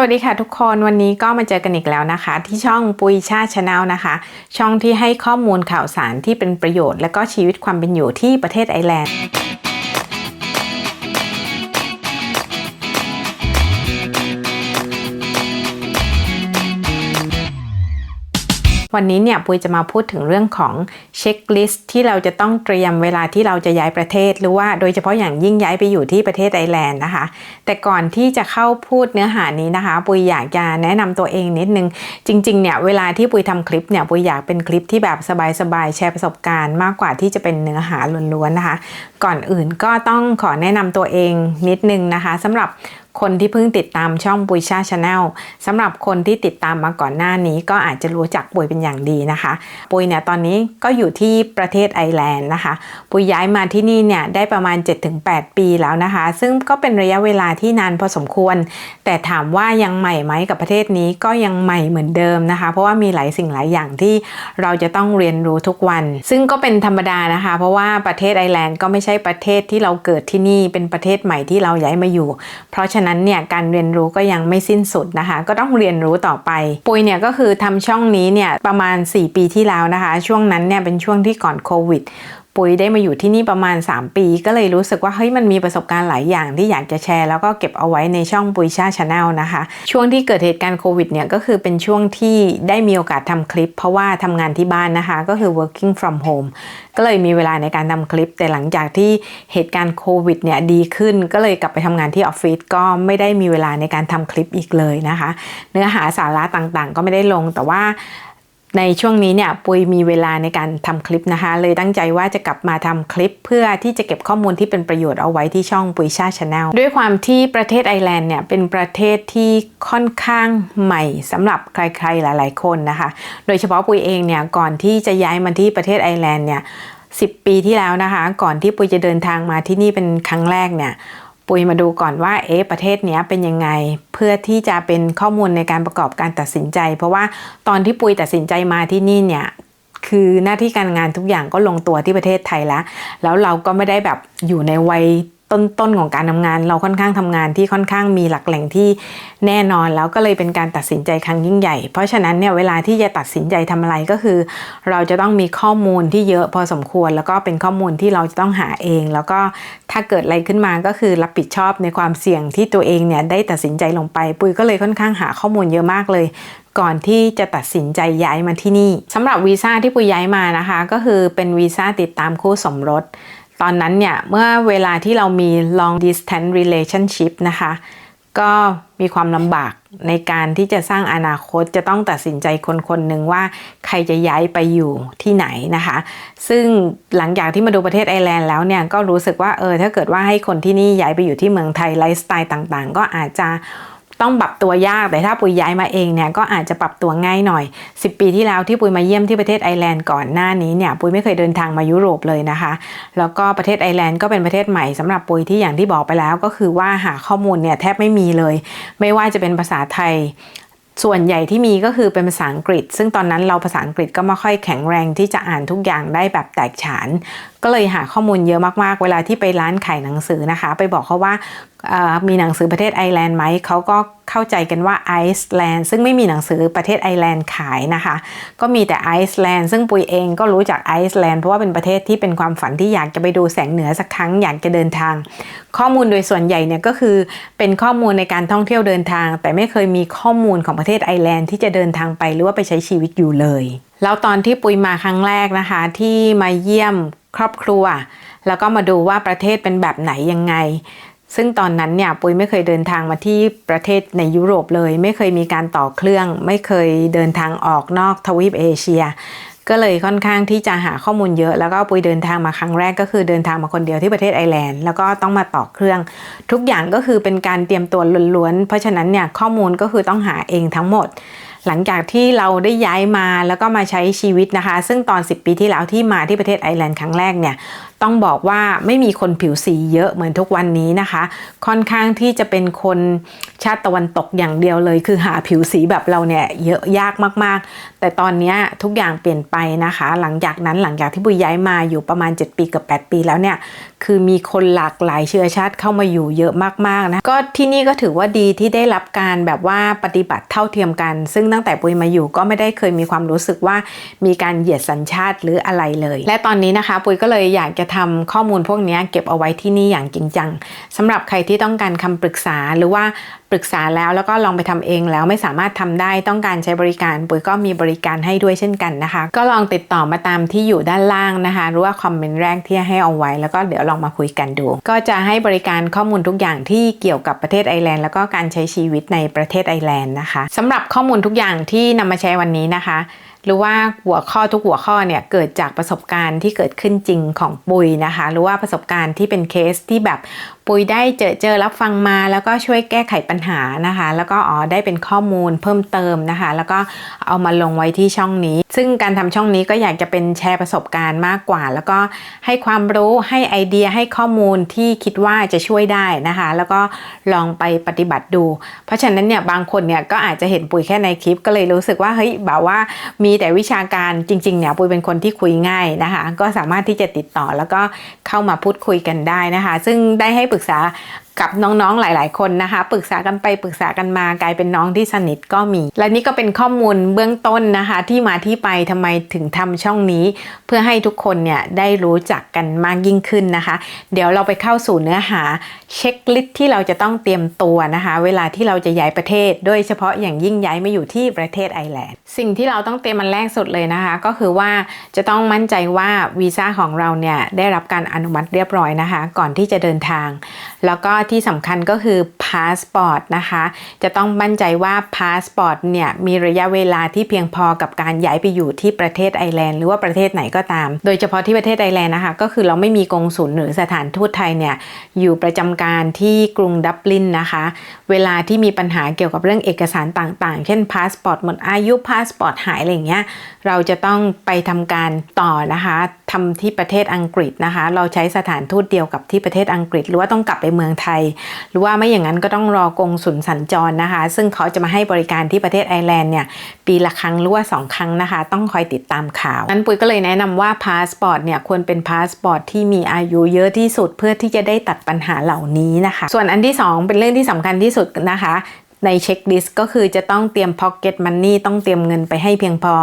วัสดีค่ะทุกคนวันนี้ก็มาเจอกันอีกแล้วนะคะ ที่ช่องปุยชาชาแนลนะคะ ช่องที่ให้ข้อมูลข่าวสารที่เป็นประโยชน์ และก็ชีวิตความเป็นอยู่ที่ประเทศไอร์แลนด์ วันนี้เนี่ยปุยจะมาพูดถึงเรื่องของเช็คลิสต์ที่เราจะต้องเตรียมเวลาที่เราจะย้ายประเทศ หรือว่าโดยเฉพาะอย่างยิ่งย้ายไปอยู่ที่ประเทศไอร์แลนด์นะคะ แต่ก่อนที่จะเข้าพูดเนื้อหานี้นะคะ ปุยอยากจะแนะนำตัวเองนิดนึง จริงๆเนี่ยเวลาที่ปุยทำคลิปเนี่ยปุยอยากเป็นคลิปที่แบบสบายๆแชร์ประสบการณ์ มากกว่าที่จะเป็นเนื้อหาล้วนๆนะคะ ก่อนอื่นก็ต้องขอแนะนำตัวเองนิดนึงนะคะสำหรับ คนที่เพิ่งติดตามช่องปุยชาชาแนลสำหรับคนที่ติดตามมาก่อนหน้านี้ก็อาจจะรู้จักปุยเป็นอย่างดีนะคะ ปุยเนี่ยตอนนี้ก็อยู่ที่ประเทศไอร์แลนด์นะคะ ปุยย้ายมาที่นี่เนี่ยได้ประมาณ 7-8 ปีแล้วนะคะ ซึ่งก็เป็นระยะเวลาที่นานพอสมควร แต่ถามว่ายังใหม่ไหมกับประเทศนี้ก็ยังใหม่เหมือนเดิมนะคะ เพราะว่ามีหลายสิ่งหลายอย่างที่เราจะต้องเรียนรู้ทุกวัน ซึ่งก็เป็นธรรมดานะคะ เพราะว่าประเทศไอร์แลนด์ก็ไม่ใช่ประเทศที่เราเกิดที่นี่เป็นประเทศใหม่ที่เราย้ายมาอยู่ เพราะฉะนั้นเนี่ยการเรียนรู้ก็ยังไม่สิ้นสุดนะคะ ก็ต้องเรียนรู้ต่อไป ปุยเนี่ยก็คือทำช่องนี้เนี่ยประมาณ 4 ปีที่แล้วนะคะ ช่วงนั้นเนี่ยเป็นช่วงที่ก่อนโควิดปุ๋ยได้มาอยู่ที่นี่ประมาณ 3 ปี ก็เลยรู้สึกว่าเฮ้ยมันมีประสบการณ์หลายอย่างที่อยากจะแชร์ แล้วก็เก็บเอาไว้ในช่องปุ๋ยชาชาแนลนะคะ ช่วงที่เกิดเหตุการณ์โควิดเนี่ยก็คือเป็นช่วงที่ได้มีโอกาสทำคลิป เพราะว่าทำงานที่บ้านนะคะ ก็คือ working from home ก็เลยมีเวลาในการทำคลิป แต่หลังจากที่เหตุการณ์โควิดเนี่ยดีขึ้น ก็เลยกลับไปทำงานที่ออฟฟิศก็ไม่ได้มีเวลาในการทำคลิปอีกเลยนะคะ เนื้อหาสาระต่างๆ ก็ไม่ได้ลงแต่ว่า ในช่วงนี้เนี่ยปุยมีเวลาในการทำคลิปนะคะ เลยตั้งใจว่าจะกลับมาทำคลิป เพื่อที่จะเก็บข้อมูลที่เป็นประโยชน์เอาไว้ที่ช่องปุยชาชาแนลด้วยความที่ประเทศไอร์แลนด์เนี่ยเป็นประเทศที่ค่อนข้างใหม่สำหรับใครๆหลาย ๆ คนนะคะ โดยเฉพาะปุยเองเนี่ยก่อนที่จะย้ายมาที่ประเทศไอร์แลนด์เนี่ย10 ปีที่แล้วนะคะ ก่อนที่ปุยจะเดินทางมาที่นี่เป็นครั้งแรกเนี่ย ปุยมาดูก่อนว่าเอ๊ะประเทศนี้เป็นยังไง เพื่อที่จะเป็นข้อมูลในการประกอบการตัดสินใจ เพราะว่าตอนที่ปุยตัดสินใจมาที่นี่เนี่ยคือหน้าที่การงานทุกอย่างก็ลงตัวที่ประเทศไทยแล้ว แล้วเราก็ไม่ได้แบบอยู่ในวัย ต้นๆของการทำงาน เราค่อนข้างทำงานที่ค่อนข้างมีหลักแหล่งที่แน่นอนแล้วก็เลยเป็นการตัดสินใจครั้งยิ่งใหญ่ เพราะฉะนั้นเนี่ยเวลาที่จะตัดสินใจทำอะไรก็คือ เราจะต้องมีข้อมูลที่เยอะพอสมควร แล้วก็เป็นข้อมูลที่เราจะต้องหาเอง แล้วก็ถ้าเกิดอะไรขึ้นมาก็คือรับผิดชอบในความเสี่ยงที่ตัวเองเนี่ยได้ตัดสินใจลงไป ปุยก็เลยค่อนข้างหาข้อมูลเยอะมากเลยก่อนที่จะตัดสินใจย้ายมาที่นี่สำหรับวีซ่าที่ปุยย้ายมานะคะ ก็คือเป็นวีซ่าติดตามคู่สมรส ตอนนั้นเนี่ย เมื่อเวลาที่เรามี long distance relationship นะคะ ก็มีความลำบากในการที่จะสร้างอนาคตจะต้องตัดสินใจคนคนหนึ่งว่าใครจะย้ายไปอยู่ที่ไหนนะคะ ซึ่งหลังจากที่มาดูประเทศไอร์แลนด์แล้วเนี่ย ก็รู้สึกว่าเออถ้าเกิดว่าให้คนที่นี่ย้ายไปอยู่ที่เมืองไทยไลฟ์สไตล์ต่างๆ ก็อาจจะ ต้องปรับตัวยากแต่ถ้าปุยย้ายมาเองเนี่ยก็อาจจะปรับตัวง่ายหน่อย 10 ปีที่แล้วที่ปุยมาเยี่ยมที่ประเทศไอร์แลนด์ก่อนหน้านี้เนี่ยปุยไม่เคยเดินทางมายุโรปเลยนะคะ แล้วก็ประเทศไอร์แลนด์ก็เป็นประเทศใหม่สำหรับปุยที่อย่างที่บอกไปแล้ว ก็คือว่าหาข้อมูลเนี่ยแทบไม่มีเลย ไม่ว่าจะเป็นภาษาไทยส่วนใหญ่ที่มีก็คือเป็นภาษาอังกฤษ ซึ่งตอนนั้นเราภาษาอังกฤษก็ไม่ค่อยแข็งแรงที่จะอ่านทุกอย่างได้แบบแตกฉานก็เลยหาข้อมูลเยอะมากๆ เวลาที่ไปร้านขายหนังสือนะคะ ไปบอกเขาว่ามีหนังสือประเทศไอร์แลนด์ไหม เขาก็เข้าใจกันว่าไอซ์แลนด์ซึ่งไม่มีหนังสือประเทศไอร์แลนด์ขายนะคะ ก็มีแต่ไอซ์แลนด์ซึ่งปุยเองก็รู้จักไอซ์แลนด์เพราะว่าเป็นประเทศที่เป็นความฝันที่อยากจะไปดูแสงเหนือสักครั้งอยากจะเดินทาง ข้อมูลโดยส่วนใหญ่เนี่ยก็คือเป็นข้อมูลในการท่องเที่ยวเดินทาง แต่ไม่เคยมีข้อมูลของประเทศไอร์แลนด์ที่จะเดินทางไปหรือว่าไปใช้ชีวิตอยู่เลย แล้วตอนที่ปุยมาครั้งแรกนะคะที่มาเยี่ยม ครอบครัว แล้วก็มาดูว่าประเทศเป็นแบบไหนยังไง ซึ่งตอนนั้นเนี่ยปุ้ยไม่เคยเดินทางมาที่ประเทศในยุโรปเลย ไม่เคยมีการต่อเครื่อง ไม่เคยเดินทางออกนอกทวีปเอเชีย ก็เลยค่อนข้างที่จะหาข้อมูลเยอะ แล้วก็ปุยเดินทางมาครั้งแรกก็คือเดินทางมาคนเดียวที่ประเทศไอร์แลนด์แล้วก็ต้องมาต่อเครื่อง ทุกอย่างก็คือเป็นการเตรียมตัวล้วนๆเพราะฉะนั้นเนี่ยข้อมูลก็คือต้องหาเองทั้งหมด หลังจากที่เราได้ย้ายมาแล้วก็มาใช้ชีวิตนะคะ ซึ่งตอน 10 ปีที่แล้วที่มาที่ประเทศไอร์แลนด์ครั้งแรกเนี่ยต้องบอกว่าไม่มีคนผิวสีเยอะเหมือนทุกวันนี้นะคะ ค่อนข้างที่จะเป็นคนชาติตะวันตกอย่างเดียวเลย คือหาผิวสีแบบเราเนี่ยเยอะยากมากๆ แต่ตอนนี้ทุกอย่างเปลี่ยนไปนะคะ หลังจากนั้นหลังจากที่บุยย้ายมาอยู่ประมาณ 7 ปีกับ 8 ปีแล้วเนี่ยคือมีคนหลากหลายเชื้อชาติเข้ามาอยู่เยอะมากๆนะก็ที่นี่ก็ถือว่าดีที่ได้รับการแบบว่าปฏิบัติเท่าเทียมกัน ซึ่งตั้งแต่ปุยมาอยู่ก็ไม่ได้เคยมีความรู้สึกว่ามีการเหยียดสัญชาติหรืออะไรเลย และตอนนี้นะคะปุยก็เลยอยากจะทำข้อมูลพวกนี้เก็บเอาไว้ที่นี่อย่างจริงจังสำหรับใครที่ต้องการคำปรึกษาหรือว่าปรึกษาแล้วแล้วก็ลองไปทำเองแล้วไม่สามารถทำได้ต้องการใช้บริการปุ๋ยก็มีบริการให้ด้วยเช่นกันนะคะ ก็ลองติดต่อมาตามที่อยู่ด้านล่างนะคะ หรือว่าคอมเมนต์แรกที่ให้เอาไว้ แล้วก็เดี๋ยวลองมาคุยกันดู ก็จะให้บริการข้อมูลทุกอย่างที่เกี่ยวกับประเทศไอร์แลนด์แล้วก็การใช้ชีวิตในประเทศไอร์แลนด์นะคะสำหรับข้อมูลทุกอย่างที่นำมาแชร์วันนี้นะคะ หรือว่าหัวข้อทุกหัวข้อเนี่ยเกิดจากประสบการณ์ที่เกิดขึ้นจริงของปุยนะคะ หรือว่าประสบการณ์ที่เป็นเคสที่แบบปุยได้เจอเจอรับฟังมาแล้วก็ช่วยแก้ไขปัญหานะคะ แล้วก็อ๋อได้เป็นข้อมูลเพิ่มเติมนะคะ แล้วก็เอามาลงไว้ที่ช่องนี้ ซึ่งการทำช่องนี้ก็อยากจะเป็นแชร์ประสบการณ์มากกว่า แล้วก็ให้ความรู้ให้ไอเดียให้ข้อมูลที่คิดว่าจะช่วยได้นะคะ แล้วก็ลองไปปฏิบัติดู เพราะฉะนั้นเนี่ยบางคนเนี่ยก็อาจจะเห็นปุยแค่ในคลิปก็เลยรู้สึกว่าเฮ้ยแบบว่ามีแต่วิชาการจริงๆเนี่ยปุ้ยเป็นคนที่คุยง่ายนะคะ ก็สามารถที่จะติดต่อแล้วก็เข้ามาพูดคุยกันได้นะคะ ซึ่งได้ให้ปรึกษา กับน้องๆหลาย ๆ คนนะคะ ปรึกษากันไปปรึกษากันมากลายเป็นน้องที่สนิทก็มี และนี่ก็เป็นข้อมูลเบื้องต้นนะคะ ที่มาที่ไปทำไมถึงทำช่องนี้ เพื่อให้ทุกคนเนี่ยได้รู้จักกันมากยิ่งขึ้นนะคะ เดี๋ยวเราไปเข้าสู่เนื้อหาเช็คลิสต์ที่เราจะต้องเตรียมตัวนะคะ เวลาที่เราจะย้ายประเทศ โดยเฉพาะอย่างยิ่งย้ายมาอยู่ที่ประเทศไอร์แลนด์สิ่งที่เราต้องเตรียมมันแรกสุดเลยนะคะ ก็คือว่าจะต้องมั่นใจว่าวีซ่าของเราเนี่ยได้รับการอนุมัติเรียบร้อยนะคะ ก่อนที่จะเดินทาง แล้วก็ที่สำคัญก็คือพาสปอร์ตนะคะ จะต้องมั่นใจว่าพาสปอร์ตเนี่ยมีระยะเวลาที่เพียงพอกับการย้ายไปอยู่ที่ประเทศไอร์แลนด์หรือว่าประเทศไหนก็ตาม โดยเฉพาะที่ประเทศไอร์แลนด์นะคะ ก็คือเราไม่มีกงสุลหรือสถานทูตไทยเนี่ยอยู่ประจำการที่กรุงดับลินนะคะ เวลาที่มีปัญหาเกี่ยวกับเรื่องเอกสารต่างๆ เช่นพาสปอร์ตหมดอายุพาสปอร์ตหายอะไรอย่างเงี้ย เราจะต้องไปทำการต่อนะคะทำที่ประเทศอังกฤษนะคะ เราใช้สถานทูตเดียวกับที่ประเทศอังกฤษ หรือว่าต้องกลับไปเมืองไทยหรือว่าไม่อย่างนั้นก็ต้องรอกงสุนสัญจรนะคะ ซึ่งเขาจะมาให้บริการที่ประเทศไอร์แลนด์เนี่ยปีละครั้งหรือว่า 2 ครั้งนะคะ ต้องคอยติดตามข่าวนั้นปุ๋ยก็เลยแนะนำว่าพาสปอร์ตเนี่ยควรเป็นพาสปอร์ตที่มีอายุเยอะที่สุดเพื่อที่จะได้ตัดปัญหาเหล่านี้นะคะ ส่วนอันที่ 2 เป็นเรื่องที่สำคัญที่สุดนะคะ ในเช็คลิสต์ก็คือจะต้องเตรียมพ็อกเก็ตมันนี่ต้องเตรียมเงินไปให้เพียงพอ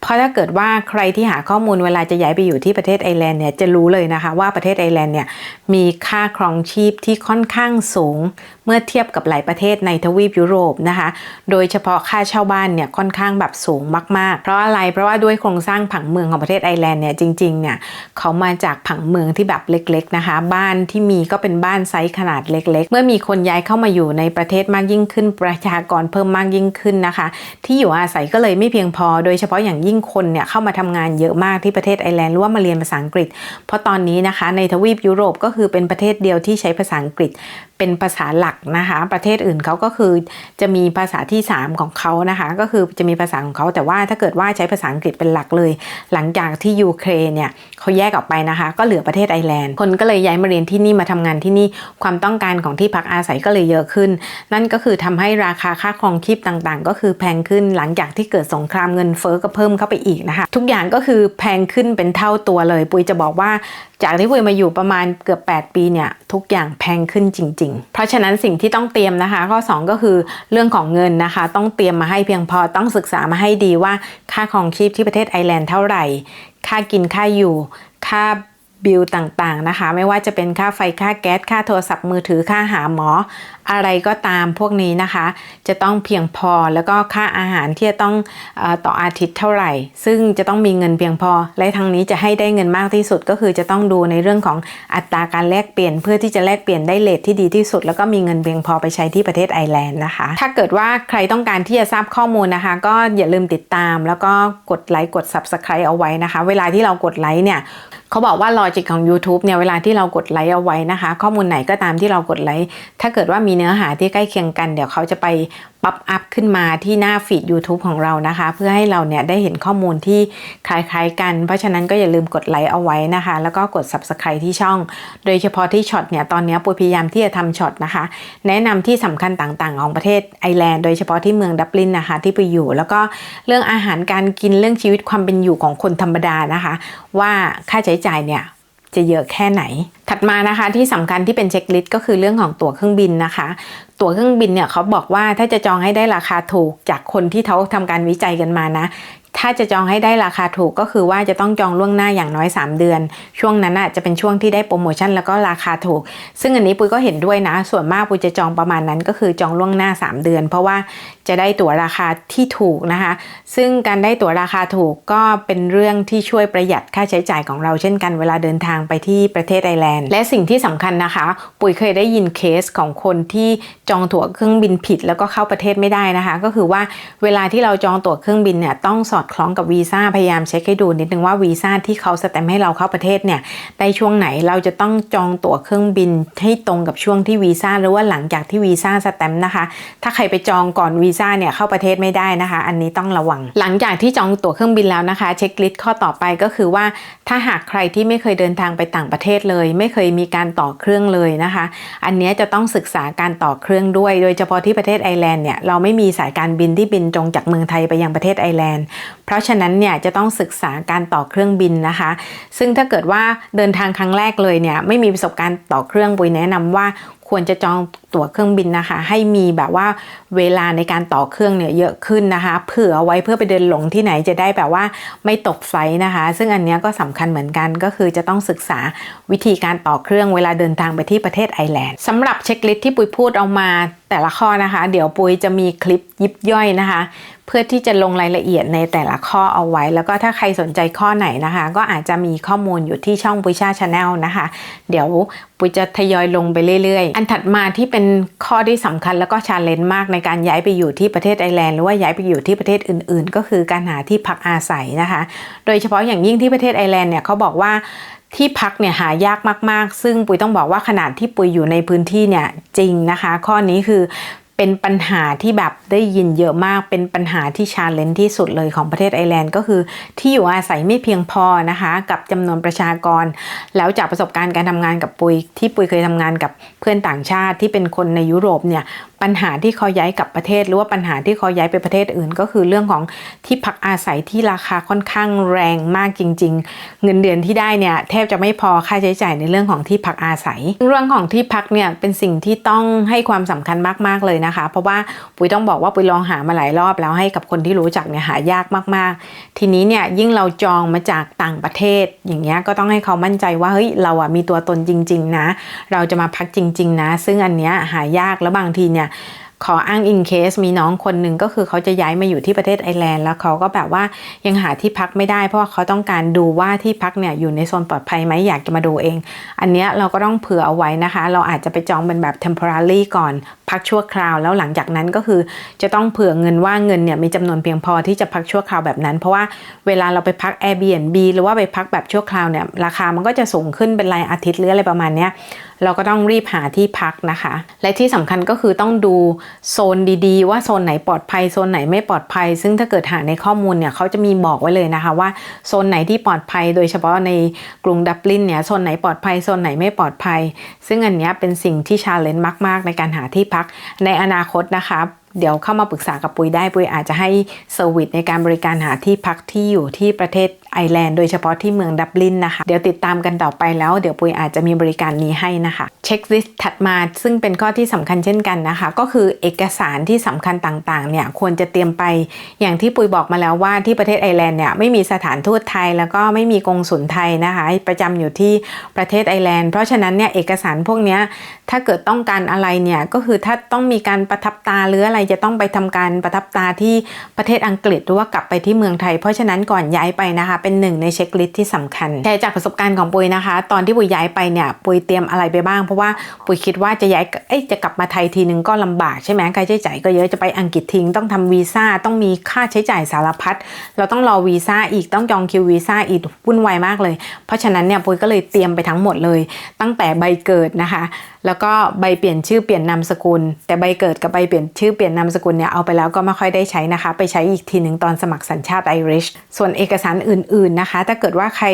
เพราะถ้าเกิดว่าใครที่หาข้อมูลเวลาจะย้ายไปอยู่ที่ประเทศไอร์แลนด์เนี่ยจะรู้เลยนะคะว่าประเทศไอร์แลนด์เนี่ยมีค่าครองชีพที่ค่อนข้างสูง เมื่อเทียบกับหลายประเทศในทวีปยุโรปนะคะ โดยเฉพาะค่าเช่าบ้านเนี่ยค่อนข้างแบบสูงมากๆ เพราะอะไร เพราะว่าด้วยโครงสร้างผังเมืองของประเทศไอร์แลนด์เนี่ยจริงๆเนี่ยเขามาจากผังเมืองที่แบบเล็กๆนะคะ บ้านที่มีก็เป็นบ้านไซส์ขนาดเล็ก ๆ เมื่อมีคนย้ายเข้ามาอยู่ในประเทศมากยิ่งขึ้น ประชากรเพิ่มมากยิ่งขึ้นนะคะ ที่อยู่อาศัยก็เลยไม่เพียงพอ โดยเฉพาะอย่างยิ่งคนเนี่ยเข้ามาทำงานเยอะมากที่ประเทศไอร์แลนด์หรือว่ามาเรียนภาษาอังกฤษ เพราะตอนนี้นะคะในทวีปยุโรปก็คือเป็นประเทศเดียวที่ใช้ภาษาอังกฤษ เป็นภาษาหลักนะคะ ประเทศอื่นเขาก็คือจะมีภาษาที่ 3 ของเขานะคะ ก็คือจะมีภาษาของเขาแต่ว่าถ้าเกิดว่าใช้ภาษาอังกฤษเป็นหลักเลย หลังจากที่ยูเครนเนี่ยเขาแยกออกไปนะคะ ก็เหลือประเทศไอร์แลนด์คนก็เลยย้ายมาเรียนที่นี่มาทำงานที่นี่ความต้องการของที่พักอาศัยก็เลยเยอะขึ้น นั่นก็คือทำให้ราคาค่าครองชีพต่างๆ ก็คือแพงขึ้นหลังจากที่เกิดสงครามเงินเฟ้อก็เพิ่มเข้าไปอีกนะคะ ทุกอย่างก็คือแพงขึ้นเป็นเท่าตัวเลย ปุยจะบอกว่า จากที่คุยมาอยู่ประมาณเกือบ 8 ปีเนี่ยทุกอย่างแพงขึ้นจริง ๆ เพราะฉะนั้นสิ่งที่ต้องเตรียมนะคะ ข้อ 2 ก็คือเรื่องของเงินนะคะ ต้องเตรียมมาให้เพียงพอต้องศึกษามาให้ดีว่าค่าครองชีพที่ประเทศไอร์แลนด์เท่าไหร่ ค่ากินค่าอยู่ ค่าบิลต่างๆนะคะ ไม่ว่าจะเป็นค่าไฟค่าแก๊สค่าโทรศัพท์มือถือค่าหาหมอ อะไรก็ตามพวกนี้นะคะ จะต้องเพียงพอแล้วก็ค่าอาหารที่จะต้องอต่ออาทิตย์เท่าไหร่ ซึ่งจะต้องมีเงินเพียงพอ และทางนี้จะให้ได้เงินมากที่สุดก็คือจะต้องดูในเรื่องของอัตราการแลกเปลี่ยน เพื่อที่จะแลกเปลี่ยนได้เลทที่ดีที่สุด แล้วก็มีเงินเพียงพอไปใช้ที่ประเทศไอร์แลนด์นะคะ ถ้าเกิดว่าใครต้องการที่จะทราบข้อมูลนะคะ ก็อย่าลืมติดตาม แล้วก็กดไลค์กด subscribe เอาไว้นะคะ เวลาที่เรากดไลค์เนี่ยเขาบอกว่าลอจิกของ YouTube เนี่ยเวลาที่เรากดไลค์เอาไว้นะคะ ข้อมูลไหนก็ตามที่เรากดไลค์ถ้าเกิดว่ามีเนื้อหาที่ใกล้เคียงกัน เดี๋ยวเขาจะไปป๊อปอัพขึ้นมาที่หน้าฟีด YouTube ของเรานะคะ เพื่อให้เราเนี่ยได้เห็นข้อมูลที่คล้ายๆกัน เพราะฉะนั้นก็อย่าลืมกดไลค์เอาไว้นะคะ แล้วก็กด Subscribe ที่ช่อง โดยเฉพาะที่ช็อตเนี่ยตอนนี้ปุยพยายามที่จะทำช็อตนะคะ แนะนำที่สำคัญต่างๆ ของประเทศไอร์แลนด์โดยเฉพาะที่เมืองดับลินนะคะที่ไปอยู่ แล้วก็เรื่องอาหารการกินเรื่องชีวิตความเป็นอยู่ของคนธรรมดานะคะ ว่าค่าใช้จ่ายเนี่ย จะเยอะแค่ไหน ถัดมานะคะที่สำคัญที่เป็นเช็คลิสต์ก็คือเรื่องของตั๋วเครื่องบินนะคะ ตั๋วเครื่องบินเนี่ยเขาบอกว่าถ้าจะจองให้ได้ราคาถูกจากคนที่เขาทำการวิจัยกันมานะถ้าจะจองให้ได้ราคาถูกก็คือว่าจะต้องจองล่วงหน้าอย่างน้อย 3 เดือน ช่วงนั้นอะจะเป็นช่วงที่ได้โปรโมชั่นแล้วก็ราคาถูก ซึ่งอันนี้ปุ้ยก็เห็นด้วยนะ ส่วนมากปุ้ยจะจองประมาณนั้นก็คือจองล่วงหน้า 3 เดือน เพราะว่า จะได้ตั๋วราคาที่ถูกนะคะ ซึ่งการได้ตั๋วราคาถูกก็เป็นเรื่องที่ช่วยประหยัดค่าใช้จ่ายของเราเช่นกันเวลาเดินทางไปที่ประเทศไอร์แลนด์ และสิ่งที่สำคัญนะคะ ปุ้ยเคยได้ยินเคสของคนที่จองตั๋วเครื่องบินผิด แล้วก็เข้าประเทศไม่ได้นะคะ ก็คือว่าเวลาที่เราจองตั๋วเครื่องบินเนี่ยต้องสอดคล้องกับวีซ่าพยายามเช็คให้ดูนิดนึงว่าวีซ่าที่เขาสแตมป์ให้เราเข้าประเทศเนี่ยได้ช่วงไหนเราจะต้องจองตั๋วเครื่องบินให้ตรงกับช่วงที่วีซ่าหรือว่าหลังจากที่วีซ่าสแตมป์นะคะ ถ้าใครไปจองก่อนวีซ่าเนี่ยเข้าประเทศไม่ได้นะคะ อันนี้ต้องระวัง หลังจากที่จองตั๋วเครื่องบินแล้วนะคะ เช็คลิสต์ข้อต่อไปก็คือว่า ถ้าหากใครที่ไม่เคยเดินทางไปต่างประเทศเลย ไม่เคยมีการต่อเครื่องเลยนะคะ อันนี้จะต้องศึกษาการต่อเครื่องด้วย โดยเฉพาะที่ประเทศไอร์แลนด์เนี่ยเราไม่มีสายการบินที่บินตรงจากเมืองไทยไปยังประเทศไอร์แลนด์ เพราะฉะนั้นเนี่ยจะต้องศึกษาการต่อเครื่องบินนะคะ ซึ่งถ้าเกิดว่าเดินทางครั้งแรกเลยเนี่ยไม่มีประสบการณ์ต่อเครื่องปุยแนะนำว่าควรจะจอง ตั๋วเครื่องบินนะคะ ให้มีแบบว่าเวลาในการต่อเครื่องเนี่ยเยอะขึ้นนะคะ เผื่อไว้เพื่อไปเดินหลงที่ไหนจะได้แบบว่าไม่ตกไฟนะคะ ซึ่งอันนี้ก็สำคัญเหมือนกันก็คือจะต้องศึกษาวิธีการต่อเครื่องเวลาเดินทางไปที่ประเทศไอร์แลนด์สำหรับเช็คลิสต์ที่ปุยพูดเอามาแต่ละข้อนะคะ เดี๋ยวปุยจะมีคลิปยิบย่อยนะคะ เพื่อที่จะลงรายละเอียดในแต่ละข้อเอาไว้ แล้วก็ถ้าใครสนใจข้อไหนนะคะ ก็อาจจะมีข้อมูลอยู่ที่ช่องปุยชาชาแนลนะคะ เดี๋ยวปุยจะทยอยลงไปเรื่อยๆ อันถัดมาที่เป็นข้อที่สำคัญแล้วก็ชาเลนจ์มากในการย้ายไปอยู่ที่ประเทศไอร์แลนด์หรือว่าย้ายไปอยู่ที่ประเทศอื่น ๆ ก็คือการหาที่พักอาศัยนะคะ โดยเฉพาะอย่างยิ่งที่ประเทศไอร์แลนด์เนี่ยเขาบอกว่าที่พักเนี่ยหายากมาก ๆ ซึ่งปุ๋ยต้องบอกว่าขนาดที่ปุ๋ยอยู่ในพื้นที่เนี่ยจริงนะคะ ข้อนี้คือ เป็นปัญหาที่แบบได้ยินเยอะมาก เป็นปัญหาที่ชาเลนจ์ที่สุดเลยของประเทศไอร์แลนด์ ก็คือที่อยู่อาศัยไม่เพียงพอนะคะ กับจำนวนประชากร แล้วจากประสบการณ์การทำงานกับปุยที่ปุยเคยทำงานกับเพื่อนต่างชาติที่เป็นคนในยุโรปเนี่ย ปัญหาที่เขาย้ายกลับประเทศ หรือว่าปัญหาที่เขาย้ายไปประเทศอื่น ก็คือเรื่องของที่พักอาศัยที่ราคาค่อนข้างแรงมากจริง ๆ เงินเดือนที่ได้เนี่ยแทบจะไม่พอค่าใช้จ่ายในเรื่องของที่พักอาศัย เรื่องของที่พักเนี่ยเป็นสิ่งที่ต้องให้ความสำคัญมากๆเลยนะคะ เพราะว่าปุ๋ยต้องบอกว่าปุ๋ยลองหามาหลายรอบแล้วให้กับคนที่รู้จักเนี่ยหายากมากๆ ทีนี้เนี่ยยิ่งเราจองมาจากต่างประเทศ อย่างเงี้ยก็ต้องให้เขามั่นใจว่าเฮ้ยเราอะมีตัวตนจริง ๆ นะ เราจะมาพักจริง ๆ นะ ซึ่งอันเนี้ยหายากแล้วบางทีเนี่ยขออ้างอิงเคสมีน้องคนหนึ่งก็คือเขาจะย้ายมาอยู่ที่ประเทศไอร์แลนด์แล้วเขาก็แบบว่ายังหาที่พักไม่ได้ เพราะว่าเขาต้องการดูว่าที่พักเนี่ยอยู่ในโซนปลอดภัยไหมอยากจะมาดูเอง อันเนี้ยเราก็ต้องเผื่อเอาไว้นะคะ เราอาจจะไปจองเป็นแบบ temporary ก่อนพักชั่วคราว แล้วหลังจากนั้นก็คือจะต้องเผื่อเงินว่าเงินเนี่ยมีจำนวนเพียงพอที่จะพักชั่วคราวแบบนั้น เพราะว่าเวลาเราไปพัก Airbnb หรือว่าไปพักแบบชั่วคราวเนี่ยราคามันก็จะสูงขึ้นเป็นรายอาทิตย์หรืออะไรประมาณเนี้ยเราก็ต้องรีบหาที่พักนะคะ และที่สำคัญก็คือต้องดูโซนดีๆ ว่าโซนไหนปลอดภัยโซนไหนไม่ปลอดภัย ซึ่งถ้าเกิดหาในข้อมูลเนี่ยเขาจะมีบอกไว้เลยนะคะว่าโซนไหนที่ปลอดภัย โดยเฉพาะในกรุงดับลินเนี่ยโซนไหนปลอดภัยโซนไหนไม่ปลอดภัย ซึ่งอันนี้เป็นสิ่งที่ชาเลนจ์มาก ๆ ในการหาที่พักในอนาคตนะคะ เดี๋ยวเข้ามาปรึกษากับปุยได้ปุยอาจจะให้เซอร์วิสในการบริการหาที่พักที่อยู่ที่ประเทศไอร์แลนด์โดยเฉพาะที่เมืองดับลินนะคะ เดี๋ยวติดตามกันต่อไปแล้ว เดี๋ยวปุยอาจจะมีบริการนี้ให้นะคะเช็คลิสต์ถัดมาซึ่งเป็นข้อที่สำคัญเช่นกันนะคะ ก็คือเอกสารที่สำคัญต่างๆเนี่ยควรจะเตรียมไปอย่างที่ปุยบอกมาแล้วว่าที่ประเทศไอร์แลนด์เนี่ยไม่มีสถานทูตไทย แล้วก็ไม่มีกงสุลไทยนะคะประจำอยู่ที่ประเทศไอร์แลนด์เพราะฉะนั้นเนี่ยเอกสารพวกนี้ถ้าเกิดต้องการอะไรเนี่ยก็คือถ้าต้องมีการประทับตาหรืออะไรจะต้องไปทำการประทับตาที่ประเทศอังกฤษหรือว่ากลับไปที่เมืองไทย เพราะฉะนั้นก่อนย้ายไปนะคะ เป็นหนึ่งในเช็คลิสต์ที่สำคัญแต่จากประสบการณ์ของปุยนะคะ ตอนที่ปุยย้ายไปเนี่ยปุยเตรียมอะไรไปบ้าง เพราะว่าปุยคิดว่าจะย้ายเอ้จะกลับมาไทยทีนึงก็ลำบากใช่ไหมค่าใช้จ่ายก็เยอะจะไปอังกฤษทิ้งต้องทำวีซ่าต้องมีค่าใช้จ่ายสารพัดเราต้องรอวีซ่าอีกต้องจองคิววีซ่าอีกวุ่นวายมากเลย เพราะฉะนั้นเนี่ยปุยก็เลยเตรียมไปทั้งหมดเลย ตั้งแต่ใบเกิดนะคะ แล้วก็ใบเปลี่ยนชื่อเปลี่ยนนามสกุล แต่ใบเกิดกับใบเปลี่ยนชื่อเปลี่ยนนามสกุลเนี่ยเอาไปแล้วก็ไม่ค่อยได้ใช้นะคะ ไปใช้อีกทีหนึ่งตอนสมัครสัญชาติไอริชส่วนเอกสารอื่นๆนะคะ ถ้าเกิดว่าใคร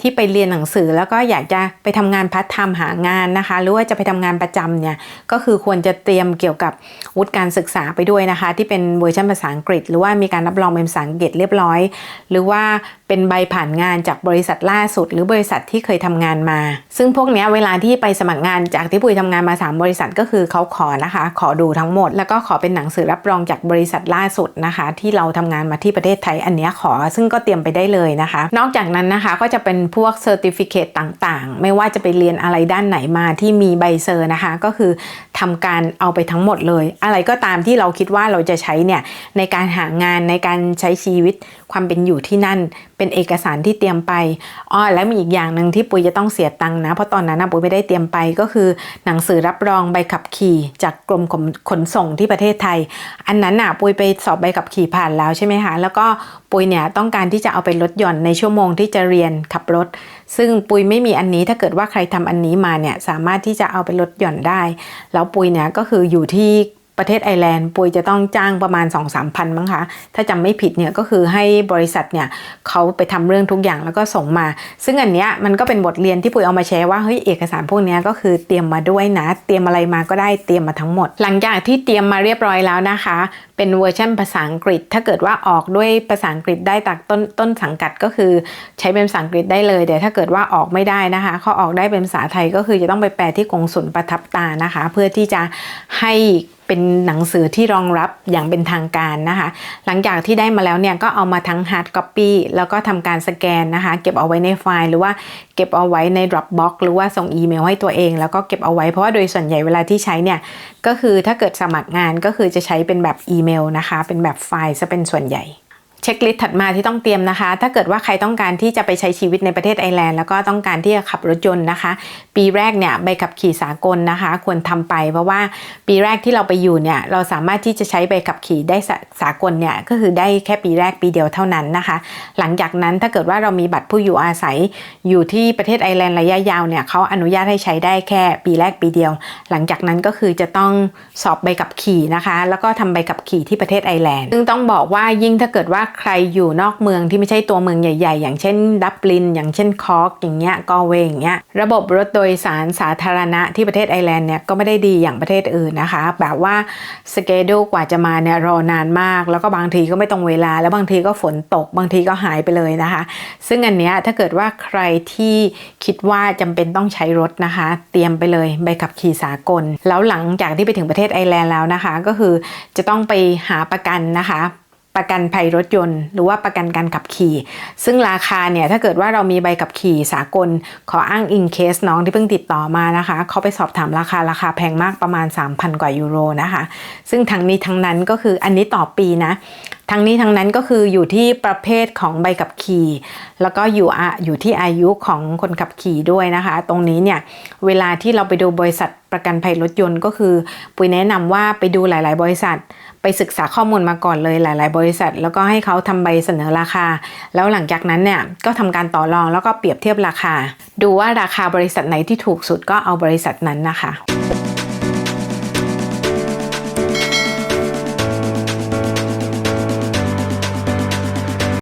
ที่ไปเรียนหนังสือแล้วก็อยากจะไปทำงานพัฒทำหางานนะคะ หรือว่าจะไปทำงานประจำเนี่ยก็คือควรจะเตรียมเกี่ยวกับวุฒิการศึกษาไปด้วยนะคะ ที่เป็นเวอร์ชันภาษาอังกฤษ หรือว่ามีการรับรองเป็นภาษาอังกฤษเรียบร้อย หรือว่าเป็นใบผ่านงานจากบริษัทล่าสุด หรือบริษัทที่เคยทำงานมา ซึ่งพวกนี้เวลาที่ไปสมัครงานจากที่ปุยทำงานมา 3 บริษัทก็คือเขาขอนะคะ ขอดูทั้งหมด แล้วก็ขอเป็นหนังสือรับรองจากบริษัทล่าสุดนะคะ ที่เราทำงานมาที่ประเทศไทยอันเนี้ยขอ ซึ่งก็เตรียมไปได้เลยนะคะ นอกจากนั้นนะคะก็จะเป็นพวกเซอร์ติฟิเคตต่างๆ ไม่ว่าจะไปเรียนอะไรด้านไหนมาที่มีใบเซอร์นะคะ ก็คือทำการเอาไปทั้งหมดเลย อะไรก็ตามที่เราคิดว่าเราจะใช้เนี่ยในการหางานในการใช้ชีวิตความเป็นอยู่ที่นั่น เป็นเอกสารที่เตรียมไปอ้อแล้วมีอีกอย่างหนึ่งที่ปุยจะต้องเสียตังค์นะเพราะตอนนั้นนะปุยไม่ได้เตรียมไปก็คือหนังสือรับรองใบขับขี่ จากกรมขนส่งที่ประเทศไทย อันนั้นน่ะปุยไปสอบใบขับขี่ผ่านแล้วใช่ไหมคะแล้วก็ปุยเนี่ยต้องการที่จะเอาไปลดหย่อนในชั่วโมงที่จะเรียนขับรถ ซึ่งปุยไม่มีอันนี้ถ้าเกิดว่าใครทำอันนี้มาเนี่ยสามารถที่จะเอาไปลดหย่อนได้ แล้วปุยเนี่ยก็คืออยู่ที่ ประเทศไอร์แลนด์ปุยจะต้องจ้างประมาณ 2 3 0 0พันมั้งคะ ถ้าจำไม่ผิดเนี่ยก็คือให้บริษัทเนี่ยเขาไปทำเรื่องทุกอย่างแล้วก็ส่งมา ซึ่งอันเนี้ยมันก็เป็นบทเรียนที่ปุยเอามาแชร์ว่าเฮ้ยเอกสารพวกเนี้ยก็คือเตรียมมาด้วยนะ เตรียมอะไรมาก็ได้เตรียมมาทั้งหมด หลังจากที่เตรียมมาเรียบร้อยแล้วนะคะ เป็นเวอร์ชันภาษาอังกฤษ ถ้าเกิดว่าออกด้วยภาษาอังกฤษได้จากต้นต้นสังกัดก็คือใช้เป็นภาษาอังกฤษได้เลยแต่ถ้าเกิดว่าออกไม่ได้นะคะเขาออกได้เป็นภาษาไทยก็คือจะต้องไปแปลที่กงสุลประทับตานะคะ เพื่อที่จะให้เป็นหนังสือที่รองรับอย่างเป็นทางการนะคะ หลังจากที่ได้มาแล้วเนี่ยก็เอามาทั้ง hard copy แล้วก็ทำการสแกนนะคะ เก็บเอาไว้ในไฟล์ หรือว่าเก็บเอาไว้ใน Dropbox หรือว่าส่งอีเมลให้ตัวเอง แล้วก็เก็บเอาไว้เพราะว่าโดยส่วนใหญ่เวลาที่ใช้เนี่ยก็คือถ้าเกิดสมัครงานก็คือจะใช้เป็นแบบอีเมลนะคะ เป็นแบบไฟล์จะเป็นส่วนใหญ่ เช็คลิสต์ถัดมาที่ต้องเตรียมนะคะ ถ้าเกิดว่าใครต้องการที่จะไปใช้ชีวิตในประเทศไอร์แลนด์แล้วก็ต้องการที่จะขับรถยนต์นะคะ ปีแรกเนี่ยใบขับขี่สากลนะคะ ควรทำไป เพราะว่าปีแรกที่เราไปอยู่เนี่ยเราสามารถที่จะใช้ใบขับขี่ได้สากลเนี่ยก็คือได้แค่ปีแรกปีเดียวเท่านั้นนะคะ หลังจากนั้นถ้าเกิดว่าเรามีบัตรผู้อยู่อาศัยอยู่ที่ประเทศไอร์แลนด์ระยะยาวเนี่ยเขาอนุญาตให้ใช้ได้แค่ปีแรกปีเดียว หลังจากนั้นก็คือจะต้องสอบใบขับขี่นะคะ แล้วก็ทำใบขับขี่ที่ประเทศไอร์แลนด์ซึ่งต้องบอกว่ายิ่งถ้าเกิดว่าใครอยู่นอกเมืองที่ไม่ใช่ตัวเมืองใหญ่ ๆ อย่างเช่น ดับลิน อย่างเช่นคอร์กอย่างเงี้ยกอเวอย่างเงี้ยระบบรถโดยสารสาธารณะที่ประเทศไอร์แลนด์เนี่ยก็ไม่ได้ดีอย่างประเทศอื่นนะคะ แบบว่าสเกดูกว่าจะมาเนี่ยรอนานมาก แล้วก็บางทีก็ไม่ตรงเวลา แล้วบางทีก็ฝนตก บางทีก็หายไปเลยนะคะ ซึ่งอันเนี้ยถ้าเกิดว่าใครที่คิดว่าจำเป็นต้องใช้รถนะคะ เตรียมไปเลยใบขับขี่สากล แล้วหลังจากที่ไปถึงประเทศไอร์แลนด์แล้วนะคะ ก็คือจะต้องไปหาประกันนะคะ ประกันภัยรถยนต์ หรือว่าประกันการขับขี่ ซึ่งราคาเนี่ยถ้าเกิดว่าเรามีใบขับขี่สากล ขออ้างอิงเคสน้องที่เพิ่งติดต่อมานะคะ เขาไปสอบถามราคาราคาแพงมากประมาณ 3,000 กว่ายูโรนะคะ ซึ่งทั้งนี้ทั้งนั้นก็คืออันนี้ต่อปีนะทั้งนี้ทั้งนั้นก็คืออยู่ที่ประเภทของใบขับขี่ แล้วก็อยู่อยู่ที่อายุของคนขับขี่ด้วยนะคะ ตรงนี้เนี่ยเวลาที่เราไปดูบริษัทประกันภัยรถยนต์ก็คือ ปุยแนะนำว่าไปดูหลาย ๆ บริษัท ไปศึกษาข้อมูลมาก่อนเลยหลาย ๆ บริษัท แล้วก็ให้เขาทำใบเสนอราคา แล้วหลังจากนั้นเนี่ยก็ทำการต่อรองแล้วก็เปรียบเทียบราคา ดูว่าราคาบริษัทไหนที่ถูกสุดก็เอาบริษัทนั้นนะคะ